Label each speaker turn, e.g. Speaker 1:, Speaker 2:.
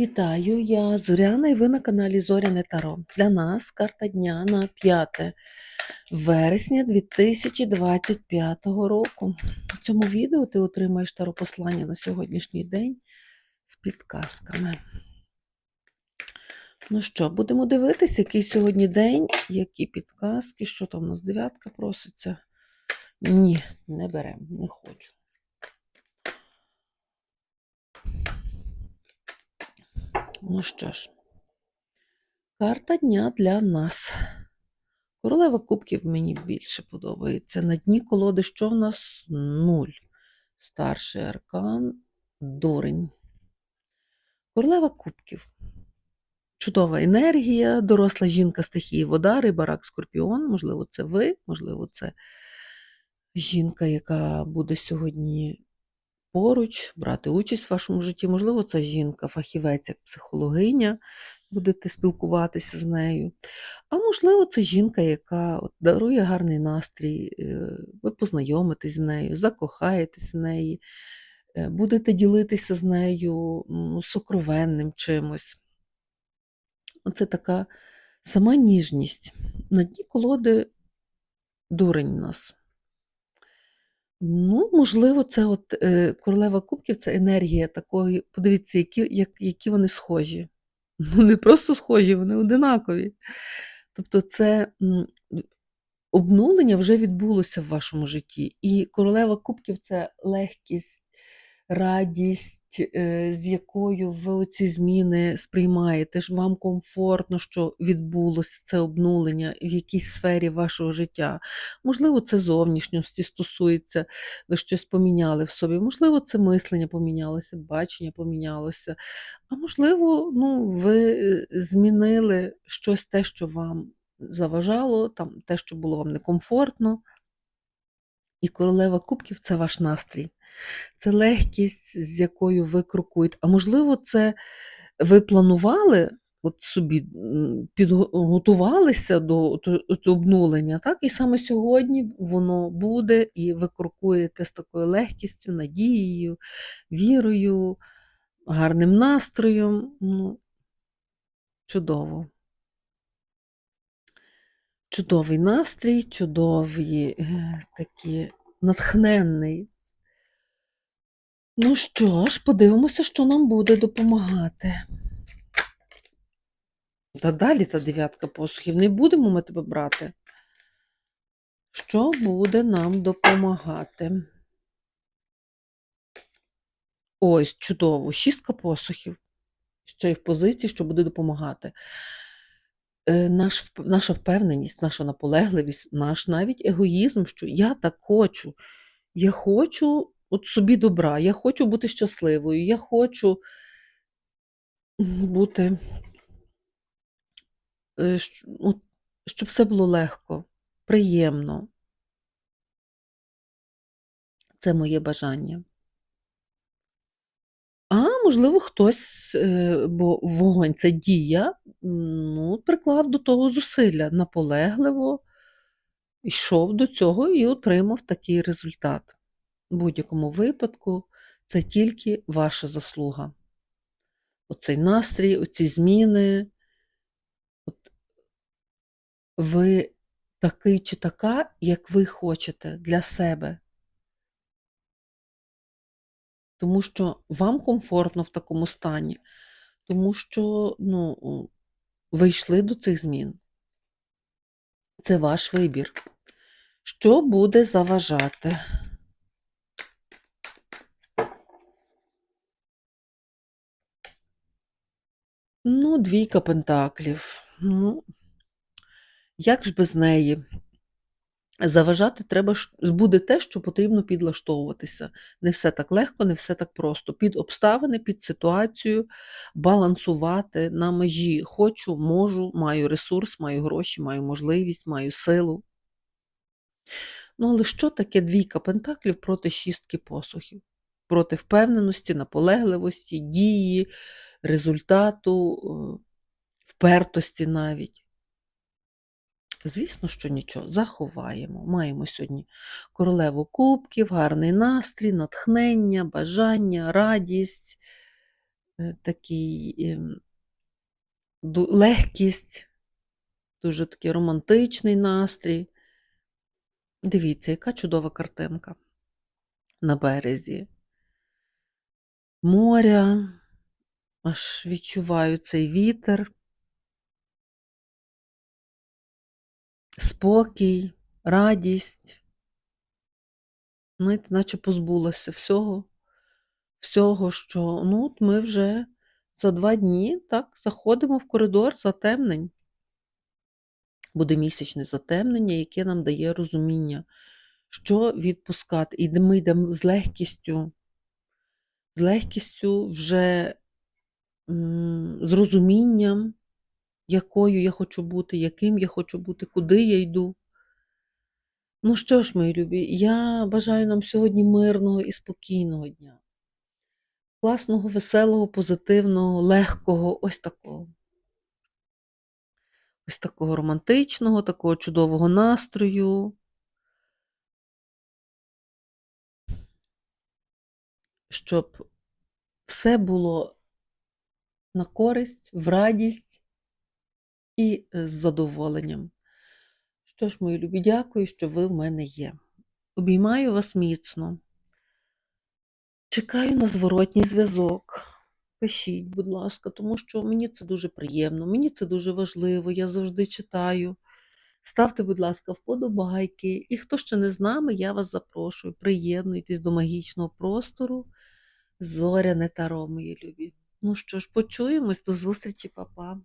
Speaker 1: Вітаю, я Зоряна і ви на каналі Зоряне Таро. Для нас карта дня на 5 вересня 2025 року. В цьому відео ти отримаєш таро послання на сьогоднішній день з підказками. Ну що, будемо дивитися, який сьогодні день, які підказки, що там у нас дев'ятка проситься. Ні, не беремо, не хочу. Ну що ж, карта дня для нас. Королева кубків мені більше подобається. На дні колоди що в нас? Нуль. Старший аркан, дурень. Королева кубків. Чудова енергія, доросла жінка стихії вода, риба, рак, скорпіон. Можливо, це ви, можливо, це жінка, яка буде сьогодні поруч, брати участь в вашому житті. Можливо, це жінка, фахівець, як психологиня, будете спілкуватися з нею. А можливо, це жінка, яка от дарує гарний настрій, е, ви познайомитесь з нею, закохаєтесь в неї, е, будете ділитися з нею м, сокровенним чимось. Оце така сама ніжність. На дні колоди дурень нас. Ну, можливо, це от е, королева кубків це енергія такої. Подивіться, які, як, які вони схожі. Ну, не просто схожі, вони одинакові. Тобто, це м, обнулення вже відбулося в вашому житті. І королева кубків це легкість, радість, е, з якою ви ці зміни сприймаєте. ж Вам комфортно, що відбулося це обнулення в якійсь сфері вашого життя. Можливо, це зовнішньості стосується, ви щось поміняли в собі. Можливо, це мислення помінялося, бачення помінялося. А можливо, ну, ви е, змінили щось те, що вам заважало, там, те, що було вам некомфортно. І королева кубків це ваш настрій. Це легкість, з якою ви крокуєте. А можливо, це ви планували от собі, підготувалися до, обнулення, так? І саме сьогодні воно буде, і ви крокуєте з такою легкістю, надією, вірою, гарним настроєм. Ну, чудово. Чудовий настрій, чудові е, такі натхненний. Ну що ж, подивимося, що нам буде допомагати. Та далі та дев'ятка посухів. Не будемо ми тебе брати. Що буде нам допомагати? Ось, чудово, шістка посухів. Ще й в позиції, що буде допомагати. Е, Наш, наша впевненість, наша наполегливість, наш навіть егоїзм, що я так хочу. Я хочу от собі добра, я хочу бути щасливою, я хочу бути, е, щоб все було легко, приємно. Це моє бажання. А можливо, хтось, е, бо вогонь це дія, ну, приклав до того зусилля, наполегливо йшов до цього і отримав такий результат. В будь-якому випадку це тільки ваша заслуга. Оцей настрій, оці зміни. От ви такий чи така, як ви хочете для себе. Тому що вам комфортно в такому стані, тому що ну, ви йшли до цих змін. Це ваш вибір. Що буде заважати? Ну, двійка пентаклів. Ну, як ж без неї? Заважати треба буде те, що потрібно підлаштовуватися. Не все так легко, не все так просто. Під обставини, під ситуацію, балансувати на межі. Хочу, можу, маю ресурс, маю гроші, маю можливість, маю силу. Ну, але що таке двійка пентаклів проти шістки посухів? Проти впевненості, наполегливості, дії, результату, е, впертості навіть. Звісно, що нічого, заховаємо. Маємо сьогодні королеву кубків, гарний настрій, натхнення, бажання, радість, е, такий ем, легкість, дуже такий романтичний настрій. Дивіться, яка чудова картинка на березі. Моря, аж відчуваю цей вітер, спокій, радість. Знаєте, наче позбулася всього, всього, що ну, от ми вже за два дні так, заходимо в коридор затемнень. Буде місячне затемнення, яке нам дає розуміння, що відпускати. І ми йдемо з легкістю, з легкістю вже з розумінням, якою я хочу бути, яким я хочу бути, куди я йду. Ну що ж, мої любі, я бажаю нам сьогодні мирного і спокійного дня. Класного, веселого, позитивного, легкого, ось такого. Ось такого романтичного, такого чудового настрою. Щоб все було на користь, в радість і е, з задоволенням. Що ж, мої любі, дякую, що ви в мене є. Обіймаю вас міцно. Чекаю на зворотній зв'язок. Пишіть, будь ласка, тому що мені це дуже приємно, мені це дуже важливо, я завжди читаю. Ставте, будь ласка, вподобайки. І хто ще не з нами, я вас запрошую. Приєднуйтесь до магічного простору. Зоряне таро, мої любі. Ну що ж, почуємось, до зустрічі, папа.